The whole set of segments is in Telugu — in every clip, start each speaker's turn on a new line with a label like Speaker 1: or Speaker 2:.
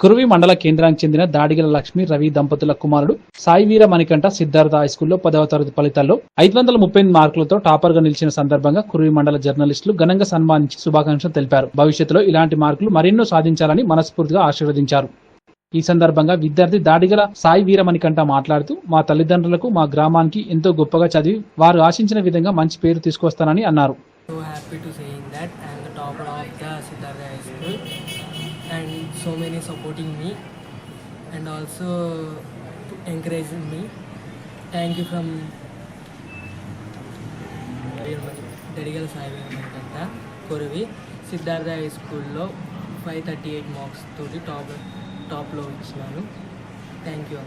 Speaker 1: కురువి మండల కేంద్రానికి చెందిన దాడిగల లక్ష్మి రవి దంపతుల కుమారుడు సాయి వీర మణికంఠ సిద్ధార్థ హైస్కూల్లో పదవ తరగతి ఫలితాల్లో ఐదు వందల ముప్పై ఎనిమిది మార్కులతో టాపర్గా నిలిచిన సందర్భంగా కురువి మండల జర్నలిస్టులు ఘనంగా సన్మానించి శుభాకాంక్షలు తెలిపారు. భవిష్యత్తులో ఇలాంటి మార్కులు మరెన్నో సాధించాలని మనస్ఫూర్తిగా ఆశీర్వదించారు. ఈ సందర్భంగా విద్యార్థి దాడిగల సాయి వీరమణికంఠ మాట్లాడుతూ మా తల్లిదండ్రులకు మా గ్రామానికి ఎంతో గొప్పగా చదివి వారు ఆశించిన విధంగా మంచి పేరు తీసుకొస్తానని అన్నారు.
Speaker 2: So happy to saying that I am the topper of the Siddhartha High School and so many supporting me and also encouraging me thank you from Dadigala Sai Vemanta Korivi Siddhartha high స్కూల్లో ఫైవ్ థర్టీ ఎయిట్ మార్క్స్ తోటి టాప్ టాప్లో ఇచ్చినాను థ్యాంక్ యూ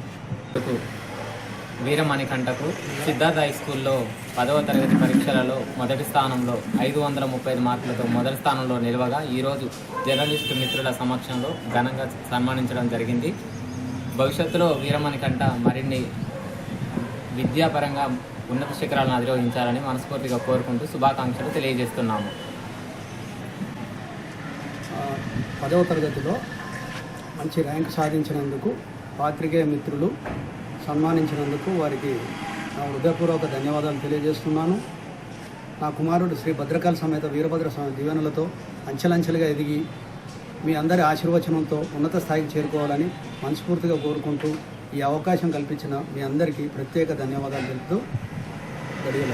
Speaker 3: వీరమణికంఠకు సిద్ధార్థ హై స్కూల్లో పదవ తరగతి పరీక్షలలో మొదటి స్థానంలో ఐదు వందల ముప్పై ఐదు మార్కులతో మొదటి స్థానంలో నిలవగా ఈరోజు జర్నలిస్టు మిత్రుల సమక్షంలో ఘనంగా సన్మానించడం జరిగింది. భవిష్యత్తులో వీరమణికంఠ మరిన్ని విద్యాపరంగా ఉన్నత శిఖరాలను అధిరోహించాలని మనస్ఫూర్తిగా కోరుకుంటూ శుభాకాంక్షలు తెలియజేస్తున్నాము.
Speaker 4: పదవ తరగతిలో మంచి ర్యాంక్ సాధించినందుకు పాత్రికేయ మిత్రులు సన్మానించినందుకు వారికి నా హృదయపూర్వక ధన్యవాదాలు తెలియజేస్తున్నాను. నా కుమారుడు శ్రీ భద్రకాల సమేత వీరభద్ర స్వామి దీవెనలతో అంచెలంచెలుగా ఎదిగి మీ అందరి ఆశీర్వచనంతో ఉన్నత స్థాయికి చేరుకోవాలని మనస్ఫూర్తిగా కోరుకుంటూ ఈ అవకాశం కల్పించిన మీ అందరికీ ప్రత్యేక ధన్యవాదాలు తెలుపుతూ గడియల.